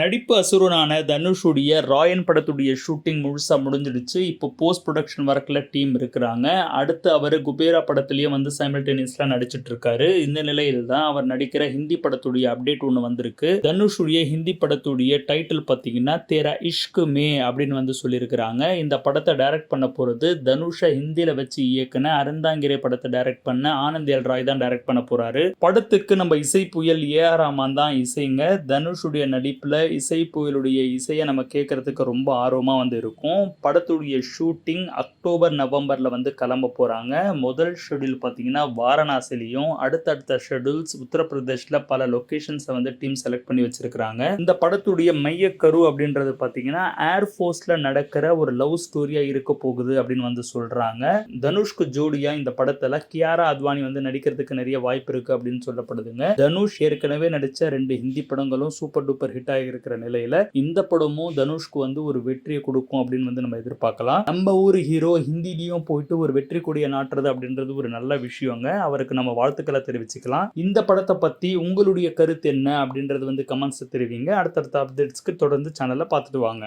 நடிப்பு அசுரனான தனுஷுடைய ராயன் படத்துடைய ஷூட்டிங் முழுசாக முடிஞ்சிடுச்சு. இப்போ போஸ்ட் ப்ரொடக்ஷன் ஒர்க்கில் டீம் இருக்கிறாங்க. அடுத்து அவர் குபேரா படத்துலேயும் வந்து சைமல்டேனியஸ்லாம் நடிச்சிட்டு இருக்காரு. இந்த நிலையில் தான் அவர் நடிக்கிற ஹிந்தி படத்துடைய அப்டேட் ஒன்று வந்திருக்கு. தனுஷுடைய ஹிந்தி படத்துடைய டைட்டில் பார்த்தீங்கன்னா தேரா இஷ்கு மே அப்படின்னு வந்து சொல்லியிருக்கிறாங்க. இந்த படத்தை டைரக்ட் பண்ண போகிறது தனுஷை ஹிந்தியில் வச்சு இயக்குன அருந்தாங்கிரே படத்தை டைரக்ட் பண்ண ஆனந்த் எல் ராய் தான் டைரக்ட் பண்ண போகிறாரு படத்துக்கு நம்ம இசை புயல் ஏ ஆர் ரஹ்மான் தான் இசைங்க. தனுஷுடைய நடிப்பில் இசை புயலுடைய இசையை நம்ம கேட்கறதுக்கு ரொம்ப ஆர்வமாக வந்து இருக்கும். படத்துடைய ஷூட்டிங் அக்டோபர் நவம்பரில் வந்து கிளம்ப போகிறாங்க முதல் ஷெடியூல் பார்த்தீங்கன்னா வாரணாசிலையும் அடுத்தடுத்த ஷெடியூல்ஸ் உத்தரப்பிரதேஷில் பல லொக்கேஷன்ஸை வந்து டீம் செலக்ட் பண்ணி வச்சிருக்கிறாங்க. இந்த படத்துடைய மையக்கரு அப்படின்றது பார்த்தீங்கன்னா ஏர்ஃபோர்ஸில் நடக்கிற ஒரு லவ் ஸ்டோரியாக இருக்க போகுது அப்படின்னு வந்து சொல்கிறாங்க தனுஷ்க்கு ஜோடியாக இந்த படத்தில் கியாரா அத்வானி வந்து நடிக்கிறதுக்கு நிறைய வாய்ப்பு இருக்குது அப்படின்னு சொல்லப்படுதுங்க. தனுஷ் ஏற்கனவே நடித்த ரெண்டு ஹிந்தி படங்களும் சூப்பர் டூப்பர் ஹிட் ஆகி இருக்கிற நிலையில இந்த படமும் தனுஷ்க்கு வந்து ஒரு வெற்றியை கொடுக்கும் அப்படின்னு வந்து நம்ம எதிர்பார்க்கலாம். நம்ம ஊர் ஹீரோ ஹிந்திலையும் போயிட்டு ஒரு வெற்றி கொடியை நாட்டுறது அப்படின்றது ஒரு நல்ல விஷயங்க. அவருக்கு நம்ம வாழ்த்துக்களை தெரிவிச்சுக்கலாம். இந்த படத்தை பத்தி உங்களுடைய கருத்து என்ன அப்படின்றது வந்து கமெண்ட்ஸ் தெரிவிங்க. அடுத்தடுத்த அப்டேட்ஸ்க்கு தொடர்ந்து சேனலை பார்த்துட்டு வாங்க.